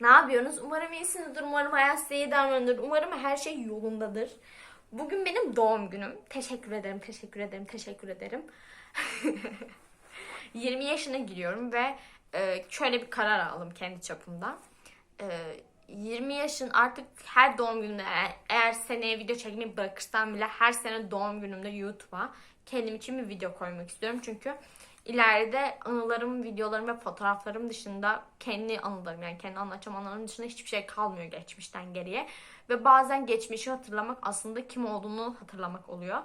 Ne yapıyorsunuz? Umarım iyisinizdir. Umarım hayat iyi davranır. Umarım her şey yolundadır. Bugün benim doğum günüm. Teşekkür ederim, teşekkür ederim, teşekkür ederim. 20 yaşına giriyorum ve e, şöyle bir karar aldım kendi çapımda. E, 20 yaşın artık her doğum günümde eğer, eğer seneye video çekmeyi bırakırsam bile her sene doğum günümde YouTube'a kendim için bir video koymak istiyorum. Çünkü ileride anılarım, videolarım ve fotoğraflarım dışında kendi anılarım yani kendi anlatacağım anılarım dışında hiçbir şey kalmıyor geçmişten geriye. Ve bazen geçmişi hatırlamak aslında kim olduğunu hatırlamak oluyor.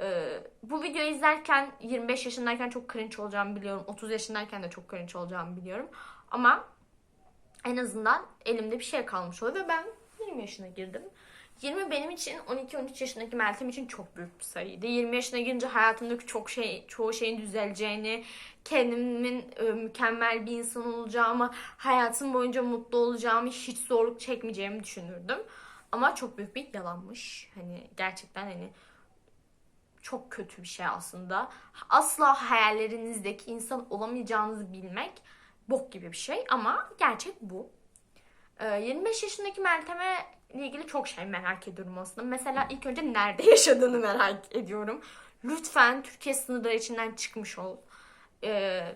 Ee, bu videoyu izlerken 25 yaşındayken çok cringe olacağımı biliyorum. 30 yaşındayken de çok cringe olacağımı biliyorum. Ama en azından elimde bir şey kalmış oluyor ve ben 20 yaşına girdim. 20 benim için 12-13 yaşındaki Meltem için çok büyük bir sayıydı. 20 yaşına girince hayatımdaki çok şey, çoğu şeyin düzeleceğini, kendimin e, mükemmel bir insan olacağımı, hayatım boyunca mutlu olacağımı, hiç zorluk çekmeyeceğimi düşünürdüm. Ama çok büyük bir yalanmış. Hani gerçekten hani çok kötü bir şey aslında. Asla hayallerinizdeki insan olamayacağınızı bilmek bok gibi bir şey ama gerçek bu. Ee, 25 yaşındaki Meltem'e ile ilgili çok şey merak ediyorum aslında. Mesela ilk önce nerede yaşadığını merak ediyorum. Lütfen Türkiye sınırları içinden çıkmış ol. Ee,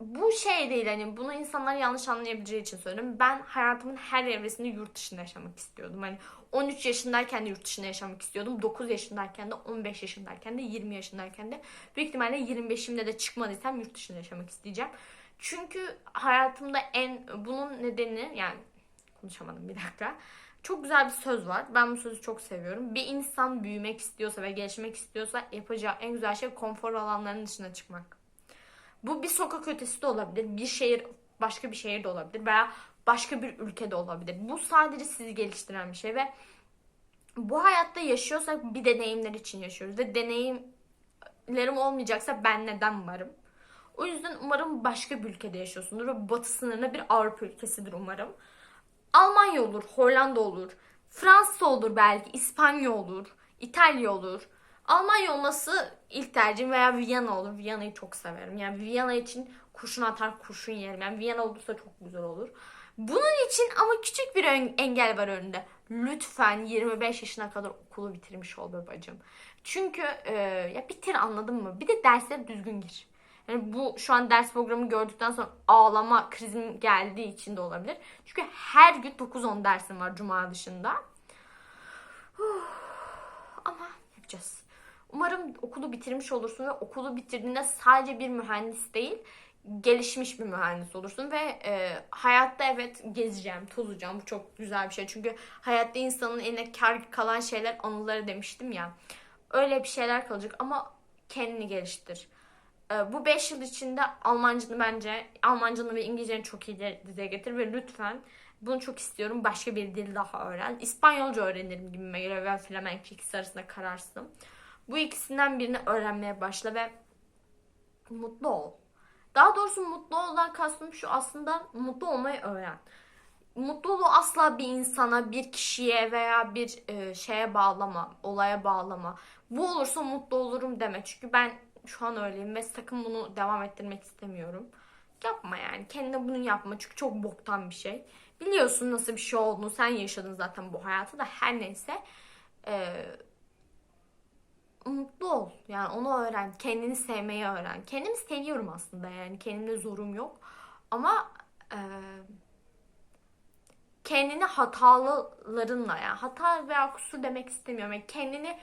bu şey değil hani bunu insanlar yanlış anlayabileceği için söylüyorum. Ben hayatımın her evresinde yurt dışında yaşamak istiyordum. Hani 13 yaşındayken de yurt dışında yaşamak istiyordum. 9 yaşındayken de 15 yaşındayken de 20 yaşındayken de büyük ihtimalle 25'imde de çıkmadıysam yurt dışında yaşamak isteyeceğim. Çünkü hayatımda en bunun nedeni yani konuşamadım bir dakika. Çok güzel bir söz var. Ben bu sözü çok seviyorum. Bir insan büyümek istiyorsa ve gelişmek istiyorsa yapacağı en güzel şey konfor alanlarının dışına çıkmak. Bu bir sokak ötesi de olabilir. Bir şehir başka bir şehirde olabilir veya başka bir ülkede olabilir. Bu sadece sizi geliştiren bir şey ve bu hayatta yaşıyorsak bir deneyimler için yaşıyoruz ve deneyimlerim olmayacaksa ben neden varım? O yüzden umarım başka bir ülkede yaşıyorsundur ve batı sınırına bir Avrupa ülkesidir umarım. Almanya olur, Hollanda olur, Fransa olur belki, İspanya olur, İtalya olur. Almanya olması ilk tercihim veya Viyana olur. Viyana'yı çok severim. Yani Viyana için kurşun atar kurşun yerim. Yani Viyana olursa çok güzel olur. Bunun için ama küçük bir engel var önünde. Lütfen 25 yaşına kadar okulu bitirmiş ol be bacım. Çünkü e, ya bitir anladın mı? Bir de derslere düzgün gir. Yani bu şu an ders programı gördükten sonra ağlama krizim geldiği için de olabilir. Çünkü her gün 9-10 dersim var cuma dışında. Ama yapacağız. Umarım okulu bitirmiş olursun ve okulu bitirdiğinde sadece bir mühendis değil, gelişmiş bir mühendis olursun ve e, hayatta evet gezeceğim, tozacağım. Bu çok güzel bir şey. Çünkü hayatta insanın eline kar kalan şeyler anıları demiştim ya. Öyle bir şeyler kalacak ama kendini geliştir. E, bu 5 yıl içinde Almancanı bence, Almancanı ve İngilizceni çok iyi dize getir ve lütfen bunu çok istiyorum. Başka bir dil daha öğren. İspanyolca öğrenirim gibime göre ve Flamenco ikisi arasında kararsın. Bu ikisinden birini öğrenmeye başla ve mutlu ol. Daha doğrusu mutlu oldan kastım şu aslında mutlu olmayı öğren. Mutluluğu asla bir insana, bir kişiye veya bir e, şeye bağlama, olaya bağlama. Bu olursa mutlu olurum deme. Çünkü ben şu an öyleyim ve sakın bunu devam ettirmek istemiyorum. Yapma yani. Kendine bunu yapma. Çünkü çok boktan bir şey. Biliyorsun nasıl bir şey olduğunu. Sen yaşadın zaten bu hayatı da. Her neyse. Eee mutlu ol. Yani onu öğren. Kendini sevmeyi öğren. Kendimi seviyorum aslında yani. Kendimde zorum yok. Ama e, kendini hatalarınla yani hata veya kusur demek istemiyorum. Yani kendini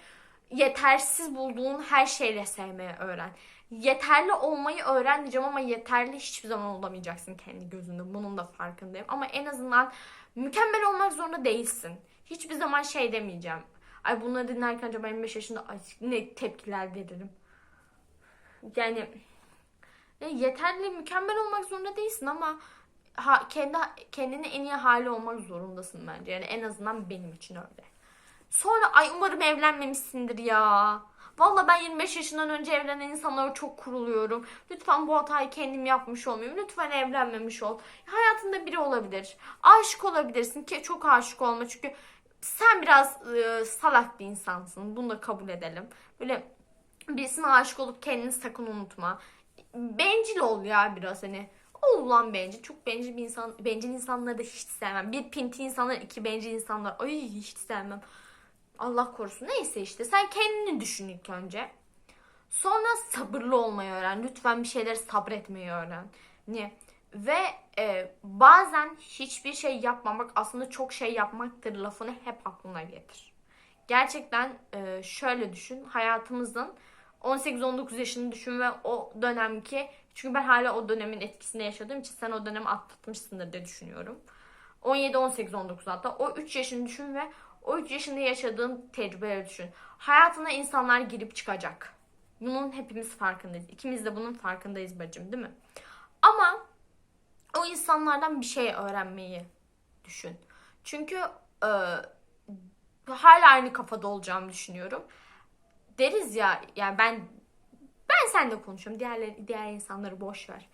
yetersiz bulduğun her şeyle sevmeyi öğren. Yeterli olmayı öğren diyeceğim ama yeterli hiçbir zaman olamayacaksın kendi gözünde. Bunun da farkındayım. Ama en azından mükemmel olmak zorunda değilsin. Hiçbir zaman şey demeyeceğim. Ay bunları dinlerken acaba 25 yaşında ne tepkiler veririm. Yani ya yeterli mükemmel olmak zorunda değilsin ama ha, kendi kendini en iyi hali olmak zorundasın bence. Yani en azından benim için öyle. Sonra ay umarım evlenmemişsindir ya. Valla ben 25 yaşından önce evlenen insanlara çok kuruluyorum. Lütfen bu hatayı kendim yapmış olmayayım. Lütfen evlenmemiş ol. Hayatında biri olabilir. Aşık olabilirsin ki çok aşık olma. Çünkü sen biraz e, salak bir insansın. Bunu da kabul edelim. Böyle birisine aşık olup kendini sakın unutma. Bencil ol ya biraz hani. Ol lan bencil. Çok bencil bir insan. Bencil insanları da hiç sevmem. Bir pinti insanlar, iki bencil insanlar. Ay hiç sevmem. Allah korusun. Neyse işte. Sen kendini düşün ilk önce. Sonra sabırlı olmayı öğren. Lütfen bir şeyleri sabretmeyi öğren. Niye? Ve e, bazen hiçbir şey yapmamak aslında çok şey yapmaktır lafını hep aklına getir. Gerçekten e, şöyle düşün. Hayatımızın 18-19 yaşını düşün ve o dönemki çünkü ben hala o dönemin etkisinde yaşadığım için sen o dönemi atlatmışsındır diye düşünüyorum. 17, 18, 19 hatta o 3 yaşını düşün ve o 3 yaşında yaşadığın tecrübeleri düşün. Hayatına insanlar girip çıkacak. Bunun hepimiz farkındayız. İkimiz de bunun farkındayız bacım değil mi? Ama o insanlardan bir şey öğrenmeyi düşün. Çünkü e, hala aynı kafada olacağımı düşünüyorum. Deriz ya yani ben ben seninle konuşuyorum. Diğerleri, diğer insanları boş ver.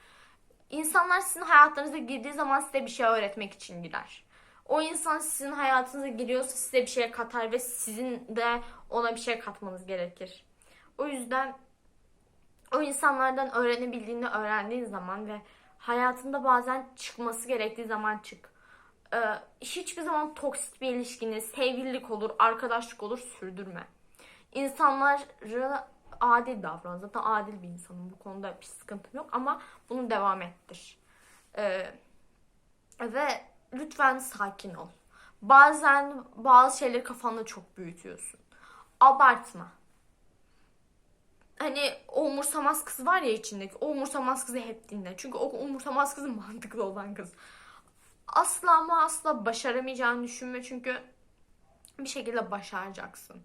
İnsanlar sizin hayatlarınıza girdiği zaman size bir şey öğretmek için girer. O insan sizin hayatınıza giriyorsa size bir şey katar ve sizin de ona bir şey katmanız gerekir. O yüzden o insanlardan öğrenebildiğini öğrendiğin zaman ve hayatında bazen çıkması gerektiği zaman çık. Ee, hiçbir zaman toksik bir ilişkini, sevgililik olur, arkadaşlık olur sürdürme. İnsanları adil davran. Zaten adil bir insanım. Bu konuda bir sıkıntım yok ama bunu devam ettir. Ee, ve lütfen sakin ol. Bazen bazı şeyleri kafanda çok büyütüyorsun. Abartma. Hani o umursamaz kız var ya içindeki. O umursamaz kızı hep dinle. Çünkü o umursamaz kızı mantıklı olan kız. Asla ama asla başaramayacağını düşünme. Çünkü bir şekilde başaracaksın.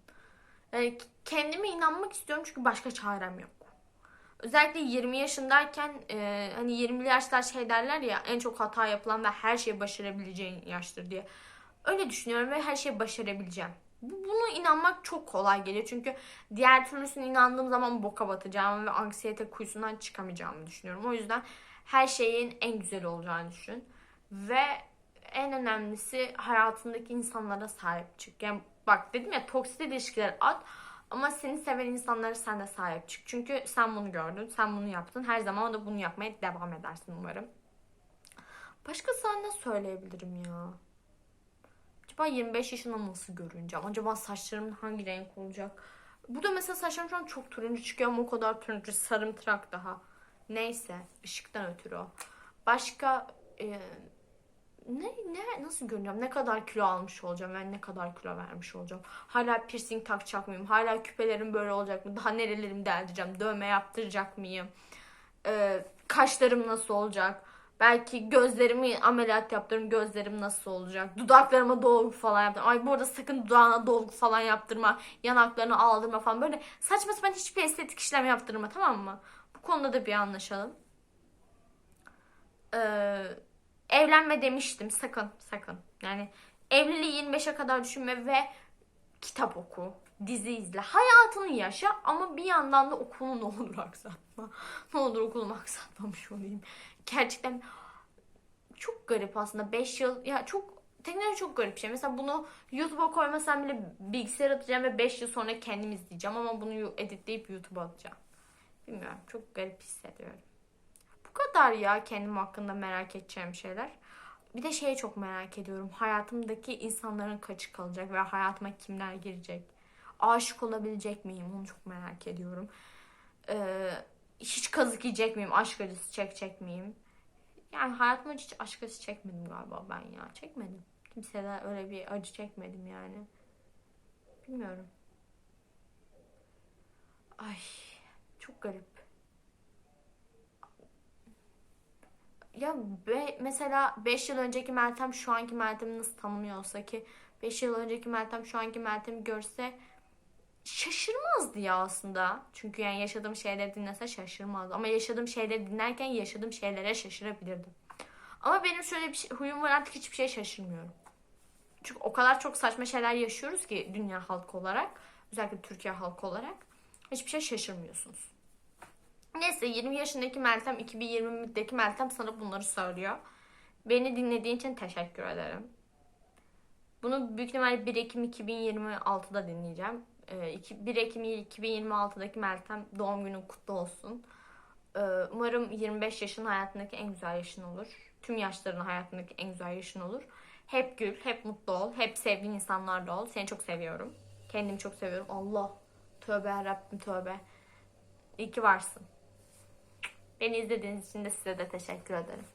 Yani kendime inanmak istiyorum çünkü başka çarem yok. Özellikle 20 yaşındayken e, hani 20'li yaşlar şey derler ya en çok hata yapılan ve her şeyi başarabileceğin yaştır diye. Öyle düşünüyorum ve her şeyi başarabileceğim. Bu- Buna inanmak çok kolay geliyor. Çünkü diğer türlüsüne inandığım zaman boka batacağım ve anksiyete kuyusundan çıkamayacağımı düşünüyorum. O yüzden her şeyin en güzel olacağını düşün. Ve en önemlisi hayatındaki insanlara sahip çık. Yani bak dedim ya toksik ilişkiler at ama seni seven insanlara sen de sahip çık. Çünkü sen bunu gördün, sen bunu yaptın. Her zaman da bunu yapmaya devam edersin umarım. Başka sana ne söyleyebilirim ya? Acaba 25 yaşında nasıl görüneceğim? Acaba saçlarım hangi renk olacak? Burada mesela saçlarım şu an çok turuncu çıkıyor ama o kadar turuncu sarımtırak daha. Neyse ışıktan ötürü o. Başka e, ne ne nasıl görüneceğim? Ne kadar kilo almış olacağım? Ben ne kadar kilo vermiş olacağım? Hala piercing takacak mıyım? Hala küpelerim böyle olacak mı? Daha nerelerimi deldireceğim? Dövme yaptıracak mıyım? Ee, kaşlarım nasıl olacak? Belki gözlerimi ameliyat yaptırırım. Gözlerim nasıl olacak? Dudaklarıma dolgu falan yaptırırım. Ay bu arada sakın dudağına dolgu falan yaptırma. Yanaklarını aldırma falan. Böyle saçma sapan hiçbir estetik işlem yaptırma tamam mı? Bu konuda da bir anlaşalım. Ee, evlenme demiştim. Sakın sakın. Yani evliliği 25'e kadar düşünme ve kitap oku. Dizi izle. Hayatını yaşa ama bir yandan da okulunu ne olur aksatma. ne olur okulumu aksatmamış olayım. Gerçekten çok garip aslında 5 yıl ya çok teknoloji çok garip bir şey. Mesela bunu YouTube'a koymasam bile bilgisayara atacağım ve 5 yıl sonra kendim izleyeceğim ama bunu editleyip YouTube'a atacağım. Bilmiyorum çok garip hissediyorum. Kadar ya kendim hakkında merak edeceğim şeyler. Bir de şeyi çok merak ediyorum. Hayatımdaki insanların kaçı kalacak ve hayatıma kimler girecek? Aşık olabilecek miyim? Onu çok merak ediyorum. Ee, hiç kazık yiyecek miyim? Aşk acısı çekecek miyim? Yani hayatıma hiç aşk acısı çekmedim galiba ben ya. Çekmedim. Kimseden öyle bir acı çekmedim yani. Bilmiyorum. Ay çok garip. Ya be, mesela 5 yıl önceki Meltem şu anki Meltem'i nasıl tanımıyor olsa ki 5 yıl önceki Meltem şu anki Meltem'i görse şaşırmazdı ya aslında. Çünkü yani yaşadığım şeyleri dinlese şaşırmazdı. Ama yaşadığım şeyleri dinlerken yaşadığım şeylere şaşırabilirdim. Ama benim şöyle bir şey, huyum var artık hiçbir şey şaşırmıyorum. Çünkü o kadar çok saçma şeyler yaşıyoruz ki dünya halkı olarak. Özellikle Türkiye halkı olarak. Hiçbir şey şaşırmıyorsunuz. Neyse 20 yaşındaki Meltem 2020'deki Meltem sana bunları söylüyor. Beni dinlediğin için teşekkür ederim. Bunu büyük ihtimalle 1 Ekim 2026'da dinleyeceğim. Ee, iki- 1 Ekim 2026'daki Meltem doğum günün kutlu olsun. Ee, umarım 25 yaşın hayatındaki en güzel yaşın olur. Tüm yaşların hayatındaki en güzel yaşın olur. Hep gül, hep mutlu ol, hep sevdiğin insanlarla ol. Seni çok seviyorum. Kendimi çok seviyorum. Allah. Tövbe Rabbim tövbe. İyi ki varsın. Beni izlediğiniz için de size de teşekkür ederim.